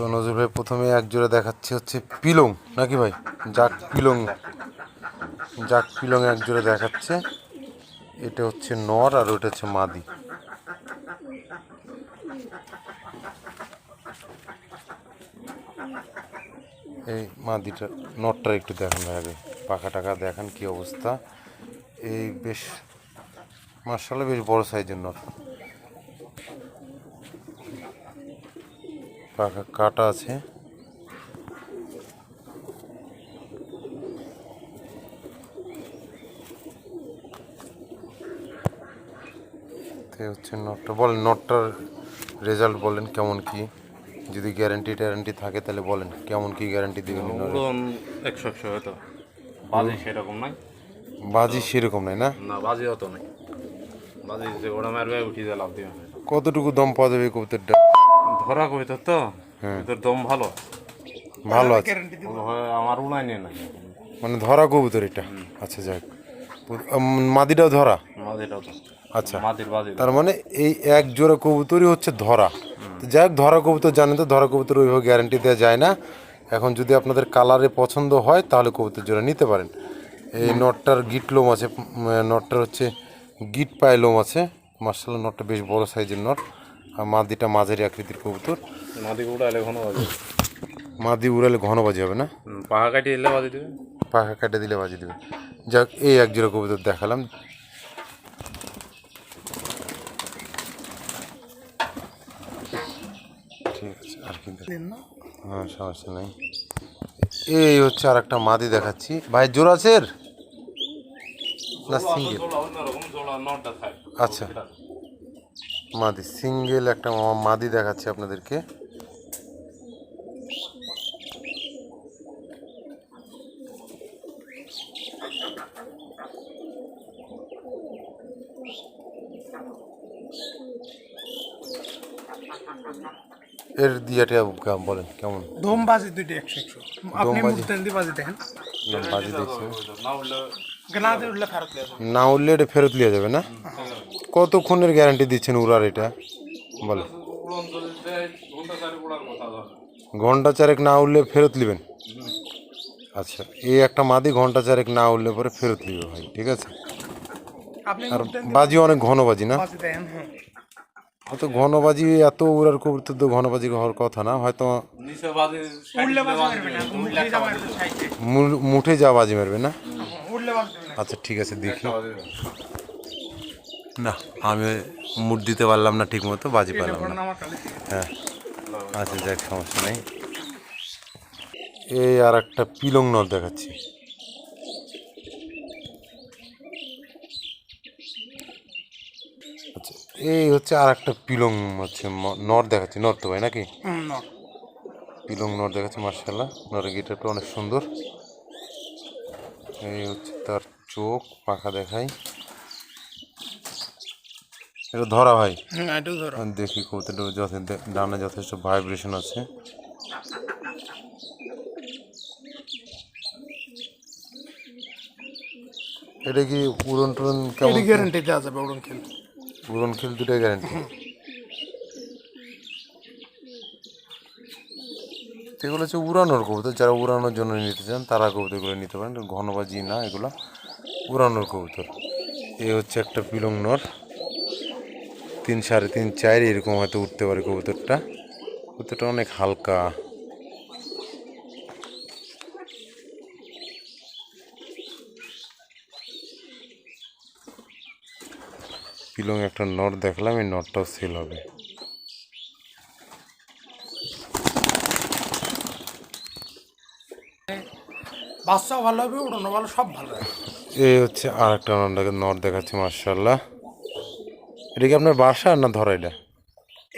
তো নজরুল ভাই, প্রথমে এক জোড়া দেখাচ্ছে, হচ্ছে পিলং, নাকি ভাই? জাক পিলং। জাক পিলং এক জোড়া দেখাচ্ছে। এটা হচ্ছে নর আর ওটা হচ্ছে মাদি। এই মাদিটা নটটা একটু দেখান আগে। পাখা টাকা দেখান কি অবস্থা। এই বেশ মার্শাল্লাহ বেশ বড় সাইজের নট পাখা কাটা আছে। হচ্ছে নটটা। বলেন নটটার রেজাল্ট বলেন কেমন কি? যদি গ্যারান্টি ট্যারান্টি থাকে তাহলে বলেন কেমন কি গ্যারান্টি দেবেন একশো একশো হয়তো। বাজি সেরকম নাই। বাজি সেরকম নাই না? না বাজি অত নাই। বাজি মারবে উঠি দিয়ে লাভ দিবে। কতটুকু দম পাওয়া যাবে কবুতরটা? ধরা কবিতর তো তোর দম ভালো? ভালো আছে। আমার উড়াই নিয়ে নাই মানে ধরা কবুতর এটা? আচ্ছা যাক। মাদিটাও ধরা? আচ্ছা। মাদির বাজি তার মানে এই এক জোড়া কবুতরই হচ্ছে ধরা। যাই হোক ধরা কবুতর জানেন তো ধরা কবুতর ওইভাবে গ্যারান্টি দেওয়া যায় না। এখন যদি আপনাদের কালারে পছন্দ হয় তাহলে কবুতর জোড়া নিতে পারেন। এই নটটার গিট লোম আছে নটটার হচ্ছে গিট পায়ে লোম আছে। মার্শাল নটটা বেশ বড় সাইজের নট মাদিটা মাঝারি আকৃতির কবুতর। মাদি উড়ালে ঘন বাজে। মাদি উড়ালে ঘন বাজি হবে না? পাহা কাটিয়ে দিলে বাজি দিবে। পাখা কেটে দিলে বাজি দেবে। যাক এই এক জোড়া কবুতর দেখালাম। ঠিক আছে আর কি হ্যাঁ সমস্যা নেই। এই হচ্ছে আর একটা মাদি দেখাচ্ছি। ভাই জোর আছে এর? না সিঙ্গেল জোড়া জোড়া আচ্ছা। মাদি সিঙ্গেল একটা মাদি দেখাচ্ছি আপনাদেরকে। এর দিয়াটা কা- বলেন কেমন? দম বাজি দুইটা একশো একশো আপনি বাজি। বাজি দেখেন। বাজি দেখছি। না উঠলে এটা ফেরত লিয়ে যাবে না? কতক্ষণের গ্যারান্টি দিচ্ছেন উড়ার এটা? বলে ঘণ্টা চারেক না উঠলে ফেরত নেবেন? আচ্ছা এই একটা মাদি ঘণ্টা চারেক না উঠলে পরে ফেরত নিবে ভাই ঠিক আছে? আর বাজি অনেক ঘন বাজি না হয়তো হ্যাঁ। ঘন বাজি এত উড়ার কবুতর তো ঘন বাজি হওয়ার কথা না হয়তো মুঠে যা বাজি মারবে না? না আচ্ছা ঠিক আছে দেখি। না আমি মুড দিতে পারলাম না ঠিক মতো বাজি পেলাম না। হ্যাঁ। আচ্ছা যাক সমস্যা নেই। এই আর একটা পিলং নদ দেখাচ্ছি। আচ্ছা এই হচ্ছে আর একটা পিলং হচ্ছে নর দেখাচ্ছি। নর তো ভাই নাকি? পিলং নর দেখাচ্ছি মার্শাল্লাহ নরের গিটারটা অনেক সুন্দর। এই হচ্ছে তার চোখ পাখা দেখাই। এটা ধরা ভাই। আর দেখি কবুতরটা যথেষ্ট ডানা যথেষ্ট ভাইব্রেশন আছে। এটা কি উড়ন এটি গ্যারান্টি দেওয়া যাবে উড়ন খেল। উড়ন খেল দুটাই গ্যারান্টি এগুলো হচ্ছে উড়ানোর কবুতর। যারা উড়ানোর জন্য নিতে চান, তারা কবুতরগুলো নিতে পারেন। ঘনবাজি না, এগুলো উড়ানোর কবুতর। এ হচ্ছে একটা পিলং নর। তিন সাড়ে তিন চার এরকম হয়তো উঠতে পারে কবুতরটা। কবুতরটা অনেক হালকা। পিলং একটা নট দেখলাম, এই নটটাও সেল হবে। বাচ্চাও ভালো হবে উড়নো ভালো সব ভালো হবে। এই হচ্ছে আর একটা নট দেখাচ্ছে মার্শাল্লাহ এটা কি আপনার বাসা না ধরা এটা?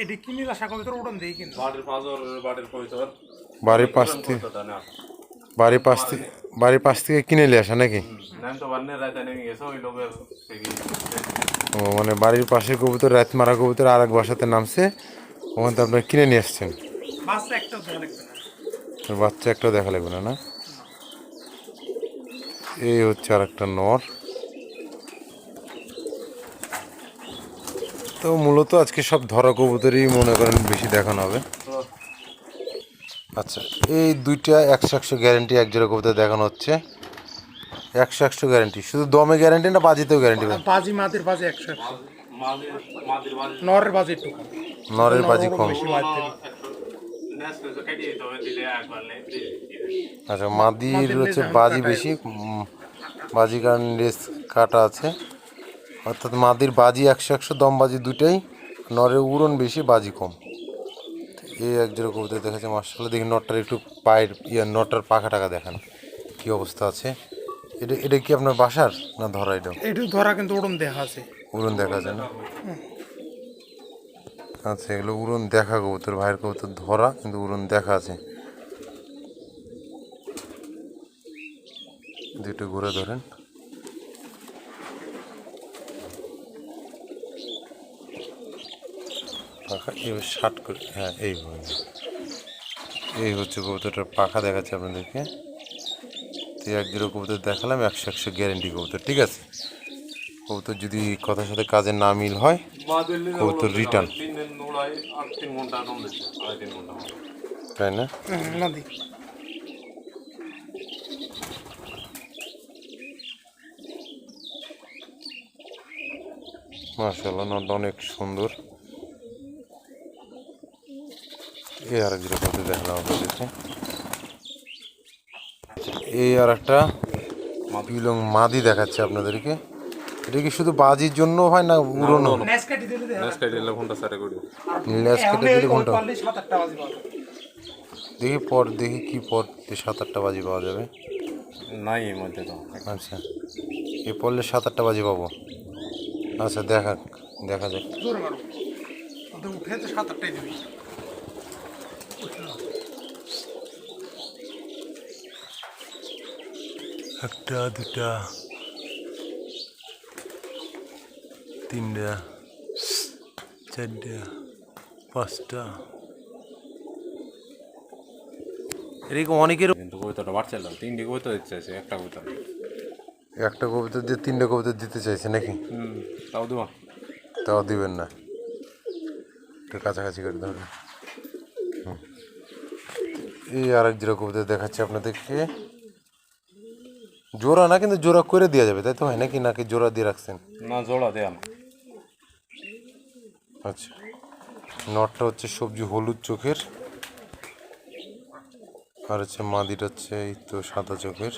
এটি কিনে আশা করি তোর উড়ন দেই কিন্তু। বাড়ির বাড়ির কবিতর। বাড়ির পাশ থেকে বাড়ির পাশ থেকে বাড়ির পাশ থেকে কিনে নিয়ে আসা নাকি? নাম তো বান্নের রাতে নেমে গেছে ওই লোকের থেকে। ও মানে বাড়ির পাশের কবুতর রাত মারা কবুতর আর এক বাসাতে নামছে ওখান থেকে আপনার কিনে নিয়ে আসছেন। বাচ্চা একটাও দেখা লাগবে না বাচ্চা একটাও দেখা লাগবে না না? এই হচ্ছে আর একটা নর। তো মূলত আজকে সব ধরা কবুতরই মনে করেন বেশি দেখানো হবে। আচ্ছা এই দুইটা একশো একশো গ্যারেন্টি এক জোড়া কবিতা দেখানো হচ্ছে। একশো একশো গ্যারেন্টি শুধু দমে গ্যারেন্টি না বাজিতেও গ্যারেন্টি বাজি মাদের বাজি একশো নরের বাজি একটু নরের বাজি কম। আচ্ছা মাদির হচ্ছে বাজি বেশি বাজি কারণ লেস কাটা আছে। অর্থাৎ মাদির বাজি একশো একশো দম বাজি দুটাই নরের উড়ন বেশি বাজি কম। এই এক জোড়া কবিতা দেখাচ্ছে মার্শাল্লাহ দেখি নটটার একটু পায়ের ইয়ে নটটার পাখা টাকা দেখান কি অবস্থা আছে? এটা এটা কি আপনার বাসার না ধরা এটা? একটু ধরা কিন্তু উড়ন দেখা আছে। উড়ন দেখা যায় না? আচ্ছা এগুলো উড়ন দেখা কবুতর ভাইয়ের কবুতর ধরা কিন্তু উড়ন দেখা আছে। দুটো ঘুরে ধরেন। পাখা এবার শার্ট করে হ্যাঁ এইভাবে এই হচ্ছে কবুতরটার পাখা দেখাচ্ছে আপনাদেরকে। তো এক জিরো কবুতর দেখালাম একশো একশো গ্যারেন্টি কবুতর ঠিক আছে? কবুতর যদি কথার সাথে কাজে না মিল হয় কবুতর রিটার্ন তিন দিন তিন ঘণ্টা কম দিচ্ছে আড়াই তিন ঘণ্টা তাই না? নদী মার্শাল্লাহ অনেক সুন্দর। এই আর আপনাদেরকে। এই আর একটা বিলং মাদি দেখাচ্ছে আপনাদেরকে। এটা কি শুধু বাজির জন্য হয় না উড়ন কাটি দিলে দেখা কেটে কেটে দিলে ঘণ্টা পর দেখি কি পর সাত আটটা বাজি পাওয়া যাবে। নাই এর মধ্যে তো। আচ্ছা। এ পড়লে সাত আটটা বাজি পাবো। আচ্ছা দেখা দেখা যাক। উঠে তো সাত আটটাই দিবি। একটা দুটা। তিনটা চারটা পাঁচটা। এরকম অনেকের কিন্তু কবিতাটা বাড়ছিল তিনটি কবিতা দিতে চাইছে একটা কবিতা। একটা কবিতা দিয়ে তিনটা কবিতা দিতে চাইছে নাকি? তাও দেওয়া তাও দিবেন না। একটু কাছাকাছি করে ধরুন। হুম। এই আর এক জিরো কবিতা দেখাচ্ছে আপনাদেরকে। জোড়া না কিন্তু জোড়া করে দেওয়া যাবে তাই তো হয় নাকি? নাকি জোড়া দিয়ে রাখছেন? না জোড়া দেয়া না। আচ্ছা। নটটা হচ্ছে সবজি হলুদ চোখের আর হচ্ছে মাদিটা হচ্ছে এই তো সাদা চোখের।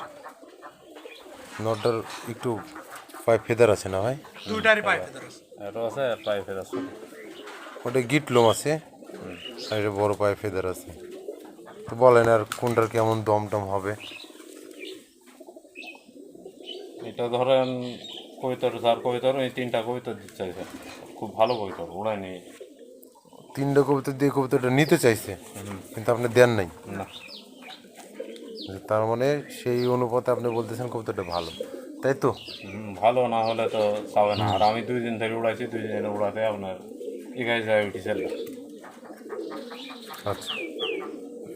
নটটার একটু পায়ে ফেদার আছে না ভাই? দুইটারই ধরো আছে। আর পায়ে ফেরা ছোট ওটা গিট লোম আছে আর এটা বড় পায়ে ফেদার আছে। তো বলেন আর কোনটার কেমন দম টম হবে? এটা ধরেন কবিতার যার কবিতার এই তিনটা কবিতা দিতে চাইছে। খুব ভালো কবিতা ওড়াই নেই তিনটা কবিতা দিয়ে কবিতাটা নিতে চাইছে কিন্তু আপনি দেন নাই। না। তার মানে সেই অনুপাতে আপনি বলতেছেন কবিতাটা ভালো। তাই তো? ভালো না হলে তো চাবে না। আর আমি দুই দিন থেকে উড়াইছি দুই দিন উড়াতে আপনার এগাই যায় উঠেছিল আচ্ছা।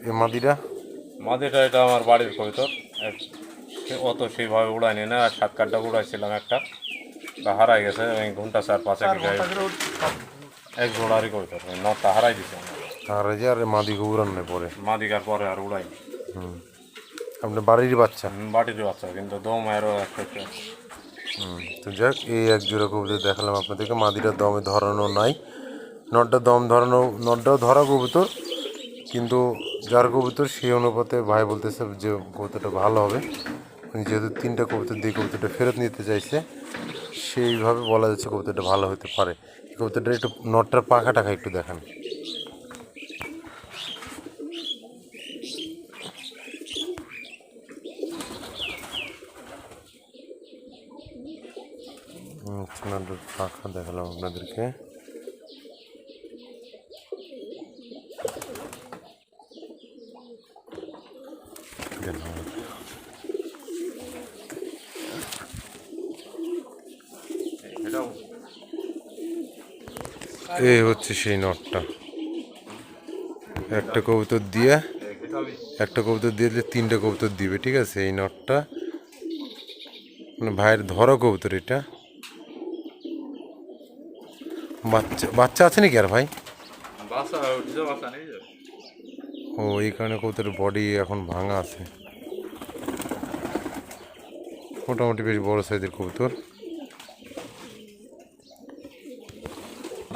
এ মাদিরা? মাদিটা এটা আমার বাড়ির কবিতর সে- অত সেইভাবে উড়াইনি না আর সাত কাঠটা উড়াইছিলাম একটা। তা হারাই গেছে আমি ঘণ্টা চার পাঁচ এক এক জোড়ারই কবিতর ওই নটটা হারাই দিছে। আর যে আর মাদিকে উড়ান পরে। মাদিকার পরে আর উড়াইনি আপনার বাড়ির বাচ্চা? হুম, বাটির বাচ্চা কিন্তু দম আরও একটা। তো যাক এই এক জোড়া কবুতর দেখালাম আপনাদেরকে। মাদিটার দমে ধরানো নাই। নটটা দম ধরানো নটটাও ধরা কবুতর কিন্তু যার কবুতর সেই অনুপাতে ভাই বলতেছে যে কবুতরটা ভালো হবে। যেহেতু তিনটা কবুতর দিয়ে কবুতরটা ফেরত নিতে চাইছে সেইভাবে বলা যাচ্ছে কবিতাটা ভালো হতে পারে। কবিতাটা একটু নটটার পাখা টাকা একটু দেখান। পাখা দেখালাম আপনাদেরকে দেখুন। এটাও এই হচ্ছে সেই নটটা। একটা কবুতর দিয়ে একটা কবুতর দিয়ে দিলে তিনটা কবুতর দিবে ঠিক আছে? এই নটটা। মানে ভাইয়ের ধরা কবুতর এটা। বাচ্চা বাচ্চা আছে নাকি আর ভাই। ও এই কারণে কবুতরের বডি এখন ভাঙা আছে। মোটামুটি বেশ বড় সাইজের কবুতর দাম নেব না কয়টা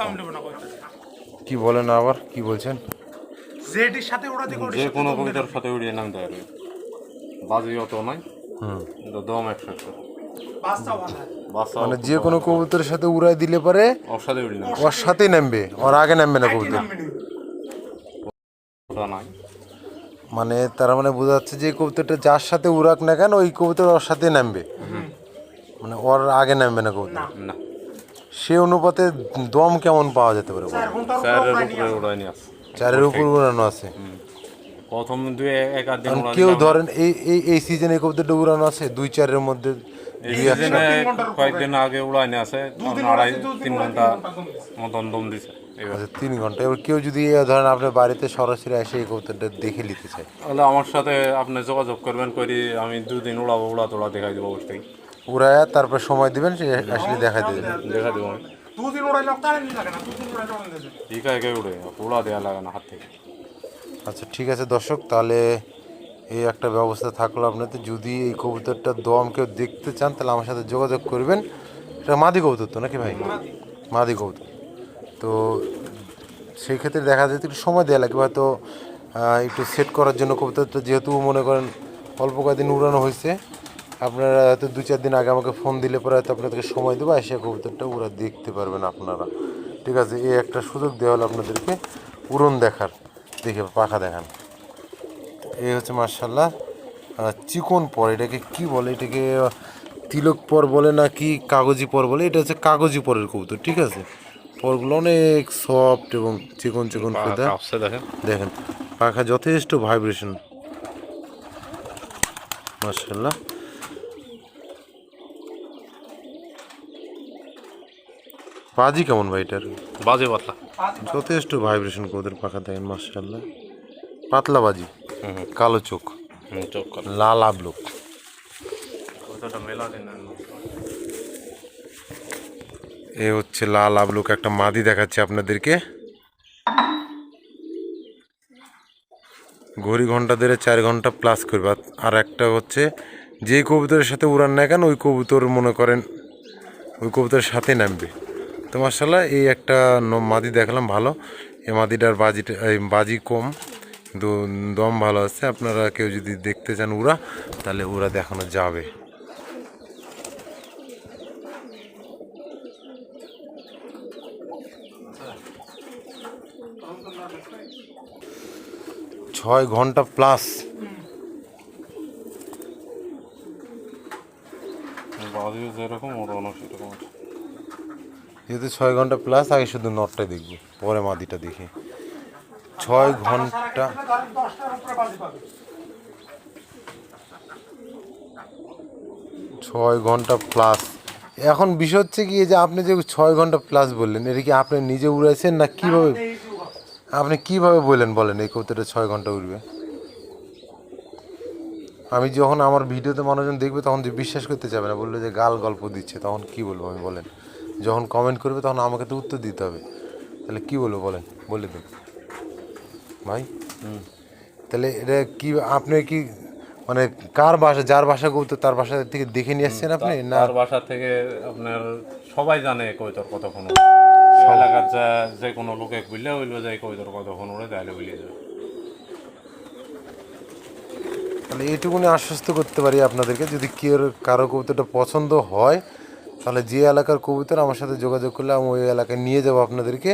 কি বলেন আবার? কি বলছেন? জেডির সাথে ওড়াতে করে যে কোনো কবিতার সাথে উড়িয়ে নামতে পারবে। বাজি অত নয়। হুম। দম একশো মানে যে কোনো কবুতরের সাথে উড়াই দিলে পারে ওর সাথেই নামবে। ওর আগে নামবে না কবুতর। মানে তার মানে বোঝা যাচ্ছে যে কবুতরটা যার সাথে উড়াক না কেন ওই কবুতর ওর সাথে নামবে। মানে ওর আগে নামবে না কবুতর। না। সে অনুপাতে দম কেমন পাওয়া যেতে পারে চারের উপর নিয়ে আসে। চারের উপর উড়ানো আছে। প্রথম দুই এক আধ দিন কেউ ধরেন এই এই এই সিজনে কবুতরটা উড়ানো আছে দুই চারের মধ্যে। কয়েকদিন আগে আসে দুদিন আড়াই তিন ঘণ্টা। মতন দম দিছে। এবার আচ্ছা তিন ঘণ্টা। এবার কেউ যদি এ ধরেন আপনার বাড়িতে সরাসরি এসে এই কবুতরটা দেখে নিতে চায়। তাহলে আমার সাথে আপনি যোগাযোগ করবেন করি আমি দুদিন উড়াবো উড়া তোলা দেখাই দেবো অবশ্যই। উড়ায় তারপর সময় দিবেন সে আসলে দেখা দেবে। দেখা দেবো একা উড়ে উড়া দেওয়া লাগে না হাত থেকে। আচ্ছা ঠিক আছে দর্শক তাহলে এই একটা ব্যবস্থা থাকল আপনাদের। যদি এই কবুতরটা দম কেউ দেখতে চান তাহলে আমার সাথে যোগাযোগ করবেন। এটা মাদি কবুতর তো নাকি ভাই? মাদি। কবুতর। তো সেই ক্ষেত্রে দেখা যায় একটু সময় দেওয়া লাগবে হয়তো একটু সেট করার জন্য কবুতরটা যেহেতু মনে করেন অল্প কয়েকদিন উড়ানো হয়েছে। আপনারা হয়তো দু চার দিন আগে আমাকে ফোন দিলে পরে হয়তো আপনাদেরকে সময় দেবো এসে কবুতরটা ওরা দেখতে পারবেন আপনারা। ঠিক আছে এই একটা সুযোগ দেওয়া হলো আপনাদেরকে উড়ন দেখার। দেখে পাখা দেখান। এই হচ্ছে মার্শাল্লাহ চিকন পর এটাকে কি বলে? এটাকে তিলক পর বলে না কি কাগজি পর বলে? এটা হচ্ছে কাগজি পরের কবুতর ঠিক আছে? পরগুলো অনেক সফট এবং চিকন চিকন দেখেন। দেখেন পাখা যথেষ্ট ভাইব্রেশন মার্শাল্লাহ বাজি কেমন ভাই এটার? বাজে পাতলা। যথেষ্ট ভাইব্রেশন কবুতর পাখা দেখেন মার্শাল্লাহ পাতলা বাজি। কালো চোখ। চোখ লাল আবলুক কতটা মেলা দিন এ হচ্ছে লাল আবলুক একটা মাদি দেখাচ্ছে আপনাদেরকে। ঘড়ি ঘণ্টা ধরে চার ঘণ্টা প্লাস করবে। আর- আর একটা হচ্ছে যে কবুতরের সাথে উড়ান না কেন ওই কবুতর মনে করেন ওই কবুতরের সাথে নামবে। তো মার্শাল্লাহ এই একটা মাদি দেখলাম ভালো। এই মাদিটার বাজিটা বাজি কম, কিন্তু দম ভালো আছে। আপনারা কেউ যদি দেখতে চান উড়া, তাহলে উড়া দেখানো যাবে। ছয় ঘণ্টা প্লাস। যেরকম, ওড়ানো সেরকম আছে। যেহেতু ছয় ঘণ্টা প্লাস আগে শুধু নটটাই দেখব, পরে মাদিটা দেখি। ছয় ঘণ্টা। ছয় ঘণ্টা প্লাস এখন বিষয় হচ্ছে কি যে আপনি যে ছয় ঘণ্টা প্লাস বললেন, এটা কি আপনি নিজে উড়াইছেন না কীভাবে। আপনি কীভাবে বললেন, বলেন এই কবুতরটা ছয় ঘণ্টা উড়বে? আমি যখন আমার ভিডিওতে মানুষজন দেখবে, তখন যে বিশ্বাস করতে যাবে না বলল যে গাল গল্প দিচ্ছে, তখন কি বলব আমি, বলেন। যখন কমেন্ট করবে তখন আমাকে তো উত্তর দিতে হবে। তাহলে কি বলব বলেন? বলে দিন ভাই? তাহলে এটা কি আপনি কি মানে কার বাসা যার বাসা কবুতর তার বাসা থেকে দেখে নিয়ে আসছেন আপনি? না? তার বাসা থেকে আপনার সবাই জানে কবিতর কতক্ষণ। এলাকার যা যে কোনো লোকে বুঝলে হইল যে কবিতর কতক্ষণ উড়ে তাহলে বুঝিয়ে যাবে তাহলে এইটুকুনি আশ্বস্ত করতে পারি আপনাদেরকে। যদি কেউ কারও কবুতরটা পছন্দ হয় তাহলে যে এলাকার কবুতর আমার সাথে যোগাযোগ করলে আমি ওই এলাকায় নিয়ে যাব আপনাদেরকে।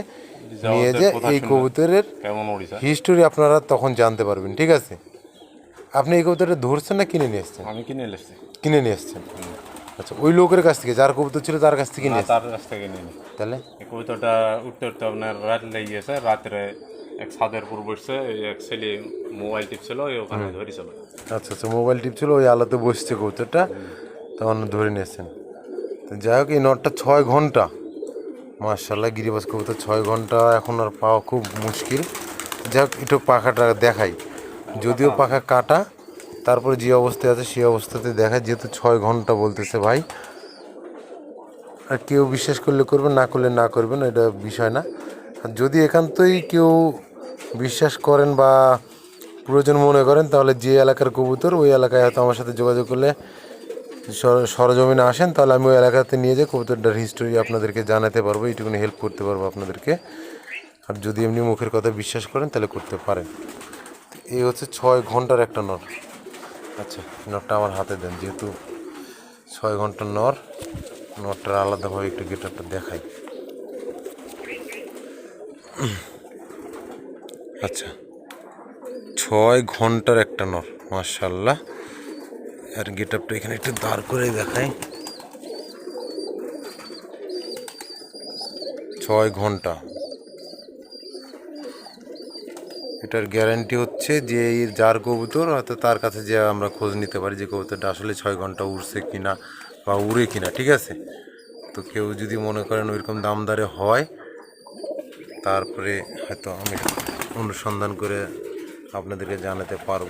নিয়ে যে এই কবুতরের হিস্টোরি আপনারা তখন জানতে পারবেন ঠিক আছে? আপনি এই কবুতরটা ধরছেন না কিনে নিয়ে এসছেন? আমি কিনে এসেছি। কিনে নিয়ে এসছেন? আচ্ছা ওই লোকের কাছ থেকে যার কবুতর ছিল তার কাছ থেকে নিয়ে তার কাছ থেকে নিয়ে তাহলে? এই কবিতাটা উঠতে উঠতে আপনার রাত লেগে গেছে রাত্রে এক ছাদের উপর বসছে এক ছেলে মোবাইল টিপছিল ওই ওখানে ধরেছিল আচ্ছা আচ্ছা মোবাইল টিপ ছিল ওই আলোতে বসছে কবুতরটা তখন ধরে নিয়েছেন তো যাই হোক এই নটটা ছয় ঘণ্টা। মার্শাল্লাহ গিরিবাস কবুতর ছয় ঘণ্টা, এখন আর পাওয়া খুব মুশকিল। যাই হোক একটু পাখাটা দেখাই। যদিও পাখা কাটা, তারপর যে অবস্থায় আছে, সেই অবস্থাতে দেখায় যেহেতু ছয় ঘণ্টা বলতেছে ভাই। আর কেউ বিশ্বাস করলে করবেন, না করলে না করবেন, এটা বিষয় না। আর যদি একান্তই কেউ বিশ্বাস করেন বা প্রয়োজন মনে করেন, তাহলে যে এলাকার কবুতর, ওই এলাকায় হয়তো আমার সাথে যোগাযোগ করলে সরজমিনে আসেন, তাহলে আমি ওই এলাকাতে নিয়ে যাই কবুতরটার হিস্টোরি আপনাদেরকে জানাতে পারব, এইটুকুনি হেল্প করতে পারব আপনাদেরকে। আর যদি এমনি মুখের কথা বিশ্বাস করেন, তাহলে করতে পারেন। এই হচ্ছে ছয় ঘণ্টার একটা নর। আচ্ছা নরটা আমার হাতে দেন, যেহেতু ছয় ঘণ্টার নর, নরটার আলাদাভাবে একটু গেটারটা দেখাই। আচ্ছা ছয় ঘণ্টার একটা নর মার্শাল্লাহ আর গেট আপটা এখানে একটু দাঁড় করে দেখাই। ছয় ঘণ্টা। এটার গ্যারান্টি হচ্ছে যে এই যার কবুতর হয়তো তার কাছে যে আমরা খোঁজ নিতে পারি যে কবুতরটা আসলে ছয় ঘণ্টা উড়ছে কিনা বা উড়ে কিনা, ঠিক আছে? তো কেউ যদি মনে করেন ওইরকম দামদারে হয়, তারপরে হয়তো আমি অনুসন্ধান করে আপনাদেরকে জানাতে পারব।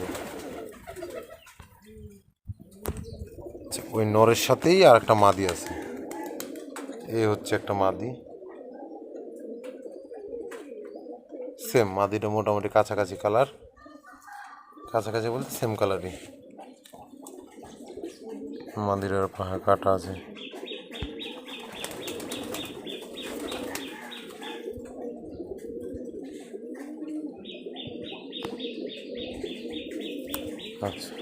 ওই নরের সাথেই আর একটা মাদি আছে। এই হচ্ছে একটা মাদি। সেম মাদিটা মোটামুটি কাছাকাছি কালার কাছাকাছি বলতে সেম কালারই মাদির পাহাড় কাটা আছে। আচ্ছা।